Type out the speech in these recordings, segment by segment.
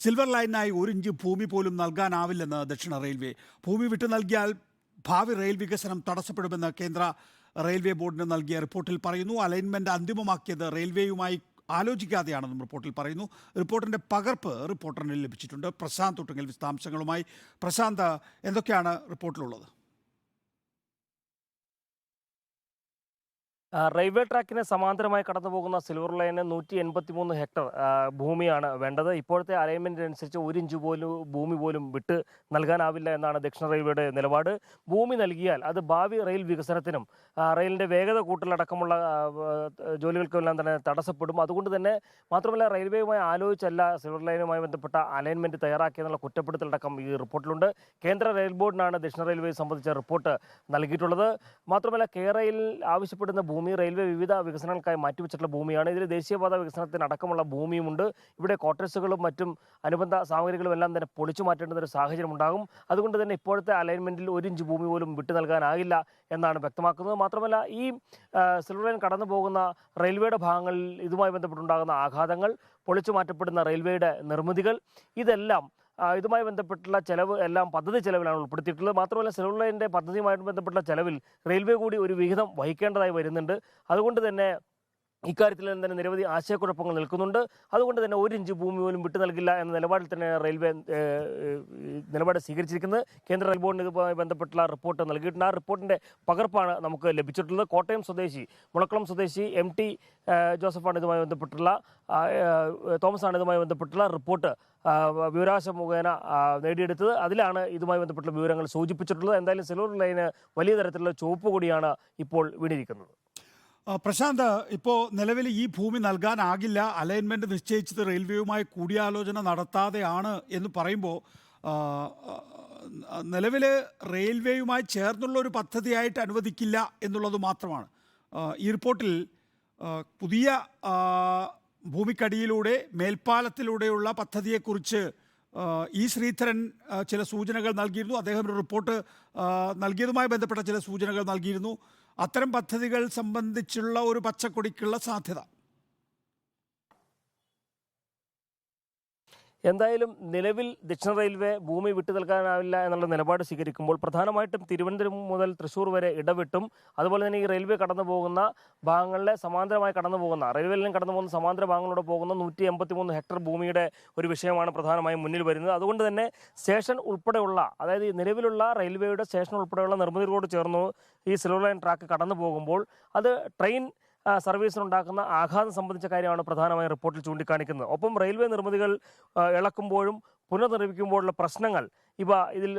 Silver ലൈനായി ഒരു inch ഭൂമി പോലും നൽകാനാവില്ലെന്ന് ദക്ഷിണ റെയിൽവേ. ഭൂമി വിട്ടു നൽകിയാൽ ഭാവി റെയിൽ വികസനം തടസ്സപ്പെടുമെന്ന് കേന്ദ്ര റെയിൽവേ ബോർഡിന് നൽകിയ റിപ്പോർട്ടിൽ പറയുന്നു. അലൈൻമെന്റ് അന്തിമമാക്കിയത് റെയിൽവേയുമായി ആലോചിക്കാതെയാണെന്നും റിപ്പോർട്ടിൽ പറയുന്നു. റിപ്പോർട്ടിന്റെ പകർപ്പ് റിപ്പോർട്ടറിന് ലഭിച്ചിട്ടുണ്ട്. പ്രശാന്ത് ഒട്ടുങ്ങൽ വിശദാംശങ്ങളുമായി. പ്രശാന്ത് എന്തൊക്കെയാണ് റിപ്പോർട്ടിലുള്ളത്? റെയിൽവേ ട്രാക്കിന് സമാന്തരമായി കടന്നു പോകുന്ന സിൽവർ ലൈന് നൂറ്റി എൺപത്തി മൂന്ന് ഹെക്ടർ ഭൂമിയാണ് വേണ്ടത്. ഇപ്പോഴത്തെ അലൈൻമെന്റ് അനുസരിച്ച് ഒരു ഇഞ്ച് പോലും ഭൂമി പോലും വിട്ട് നൽകാനാവില്ല എന്നാണ് ദക്ഷിണ റെയിൽവേയുടെ നിലപാട്. ഭൂമി നൽകിയാൽ അത് ഭാവി റെയിൽ വികസനത്തിനും റെയിലിന്റെ വേഗത കൂട്ടലടക്കമുള്ള ജോലികൾക്കെല്ലാം തന്നെ തടസ്സപ്പെടും. അതുകൊണ്ട് തന്നെ മാത്രമല്ല റെയിൽവേയുമായി ആലോചിച്ചല്ല സിൽവർ ലൈനുമായി ബന്ധപ്പെട്ട അലൈൻമെന്റ് തയ്യാറാക്കിയെന്നുള്ള കുറ്റപ്പെടുത്തലടക്കം ഈ റിപ്പോർട്ടിലുണ്ട്. കേന്ദ്ര റെയിൽ ബോർഡിനാണ് ദക്ഷിണ റെയിൽവേ സംബന്ധിച്ച റിപ്പോർട്ട് നൽകിയിട്ടുള്ളത്. മാത്രമല്ല കേരളയിൽ ആവശ്യപ്പെടുന്ന ഭൂമി റെയിൽവേ വിവിധ വികസനങ്ങൾക്കായി മാറ്റിവെച്ചിട്ടുള്ള ഭൂമിയാണ്. ഇതിൽ ദേശീയപാത വികസനത്തിന് അടക്കമുള്ള ഭൂമിയുമുണ്ട്. ഇവിടെ ക്വാർട്ടേഴ്സുകളും മറ്റും അനുബന്ധ സാമഗ്രികളും എല്ലാം തന്നെ പൊളിച്ചു മാറ്റേണ്ട ഒരു സാഹചര്യം ഉണ്ടാകും. അതുകൊണ്ട് തന്നെ ഇപ്പോഴത്തെ അലൈൻമെന്റിൽ ഒരു ഇഞ്ച് ഭൂമി പോലും വിട്ടു നൽകാനാകില്ല എന്നാണ് വ്യക്തമാക്കുന്നത്. മാത്രമല്ല ഈ സിൽവർ ലൈൻ കടന്നു പോകുന്ന റെയിൽവേയുടെ ഭാഗങ്ങളിൽ ഇതുമായി ബന്ധപ്പെട്ടുണ്ടാകുന്ന ആഘാതങ്ങൾ പൊളിച്ചു മാറ്റപ്പെടുന്ന റെയിൽവേയുടെ നിർമ്മിതികൾ ഇതെല്ലാം ഇതുമായി ബന്ധപ്പെട്ടുള്ള ചെലവ് എല്ലാം പദ്ധതി ചെലവിലാണ് ഉൾപ്പെടുത്തിയിട്ടുള്ളത്. മാത്രമല്ല സിൽവർ ലൈനിന്റെ പദ്ധതിയുമായിട്ട് ബന്ധപ്പെട്ടുള്ള ചെലവിൽ റെയിൽവേ കൂടി ഒരു വിഹിതം വഹിക്കേണ്ടതായി വരുന്നുണ്ട്. അതുകൊണ്ട് തന്നെ ഇക്കാര്യത്തിൽ തന്നെ നിരവധി ആശയക്കുഴപ്പങ്ങൾ നിൽക്കുന്നുണ്ട്. അതുകൊണ്ട് തന്നെ ഒരു ഇഞ്ച് ഭൂമി പോലും വിട്ടു നൽകില്ല എന്ന നിലപാടിൽ തന്നെ റെയിൽവേ നിലപാട് സ്വീകരിച്ചിരിക്കുന്നത്. കേന്ദ്ര റെയിൽ ബോർഡിന് ബന്ധപ്പെട്ടുള്ള റിപ്പോർട്ട് നൽകിയിട്ടുണ്ട്. ആ റിപ്പോർട്ടിന്റെ പകർപ്പാണ് നമുക്ക് ലഭിച്ചിട്ടുള്ളത്. കോട്ടയം സ്വദേശി മുളക്കുളം സ്വദേശി എം ടി ജോസഫാണ് ഇതുമായി ബന്ധപ്പെട്ടുള്ള തോമസ് ആണ് ഇതുമായി ബന്ധപ്പെട്ടുള്ള റിപ്പോർട്ട് വിവരാശ മുഖേന നേടിയെടുത്തത്. അതിലാണ് ഇതുമായി ബന്ധപ്പെട്ടുള്ള വിവരങ്ങൾ സൂചിപ്പിച്ചിട്ടുള്ളത്. എന്തായാലും സെലൂർ ലൈന് വലിയ തരത്തിലുള്ള ചുവപ്പ് കൂടിയാണ് ഇപ്പോൾ വീണിരിക്കുന്നത്. പ്രശാന്ത് ഇപ്പോൾ നിലവിൽ ഈ ഭൂമി നൽകാനാകില്ല. അലൈൻമെന്റ് നിശ്ചയിച്ചത് റെയിൽവേയുമായി കൂടിയാലോചന നടത്താതെയാണ് എന്ന് പറയുമ്പോൾ നിലവിൽ റെയിൽവേയുമായി ചേർന്നുള്ള ഒരു പദ്ധതിയായിട്ട് അനുവദിക്കില്ല എന്നുള്ളത് മാത്രമാണ്. ഈ റിപ്പോർട്ടിൽ പുതിയ ഭൂമിക്കടിയിലൂടെ മേൽപ്പാലത്തിലൂടെയുള്ള പദ്ധതിയെക്കുറിച്ച് ഈ ശ്രീധരൻ ചില സൂചനകൾ നൽകിയിരുന്നു. അദ്ദേഹം ഒരു റിപ്പോർട്ട് നൽകിയതുമായി ബന്ധപ്പെട്ട ചില സൂചനകൾ നൽകിയിരുന്നു. അത്തരം പദ്ധതികൾ സംബന്ധിച്ചുള്ള ഒരു പച്ചക്കൊടിക്കുള്ള സാധ്യത. എന്തായാലും നിലവിൽ ദക്ഷിണ റെയിൽവേ ഭൂമി വിട്ടു നൽകാനാവില്ല എന്നുള്ള നിലപാട് സ്വീകരിക്കുമ്പോൾ പ്രധാനമായിട്ടും തിരുവനന്തപുരം മുതൽ തൃശ്ശൂർ വരെ ഇടവിട്ടും അതുപോലെ തന്നെ ഈ റെയിൽവേ കടന്നു പോകുന്ന ഭാഗങ്ങളിലെ സമാന്തരമായി കടന്നു പോകുന്ന ലൈൻ കടന്നു പോകുന്ന സമാന്തര ഭാഗങ്ങളിലൂടെ പോകുന്ന നൂറ്റി എൺപത്തി മൂന്ന് ഹെക്ടർ ഭൂമിയുടെ ഒരു വിഷയമാണ് പ്രധാനമായും മുന്നിൽ വരുന്നത്. അതുകൊണ്ട് തന്നെ സ്റ്റേഷൻ ഉൾപ്പെടെയുള്ള അതായത് നിലവിലുള്ള റെയിൽവേയുടെ സ്റ്റേഷൻ ഉൾപ്പെടെയുള്ള നിർമ്മിതികളോട് ചേർന്ന് ഈ സിൽവർ ലൈൻ ട്രാക്ക് കടന്നു പോകുമ്പോൾ അത് ട്രെയിൻ സർവീസിനുണ്ടാക്കുന്ന ആഘാതം സംബന്ധിച്ച കാര്യമാണ് പ്രധാനമായും റിപ്പോർട്ടിൽ ചൂണ്ടിക്കാണിക്കുന്നത്. ഒപ്പം റെയിൽവേ നിർമ്മിതികൾ ഇളക്കുമ്പോഴും പുനർനിർമ്മിക്കുമ്പോഴുള്ള പ്രശ്നങ്ങൾ ഇവ ഇതിൽ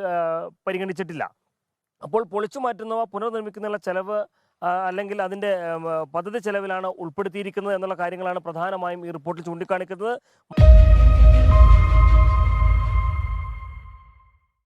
പരിഗണിച്ചിട്ടില്ല. അപ്പോൾ പൊളിച്ചു മാറ്റുന്നവ പുനർനിർമ്മിക്കുന്നതിനുള്ള ചെലവ് അല്ലെങ്കിൽ അതിന്റെ പദ്ധതി ചെലവിലാണ് ഉൾപ്പെടുത്തിയിരിക്കുന്നത് എന്നുള്ള കാര്യങ്ങളാണ് പ്രധാനമായും ഈ റിപ്പോർട്ടിൽ ചൂണ്ടിക്കാണിക്കുന്നത്.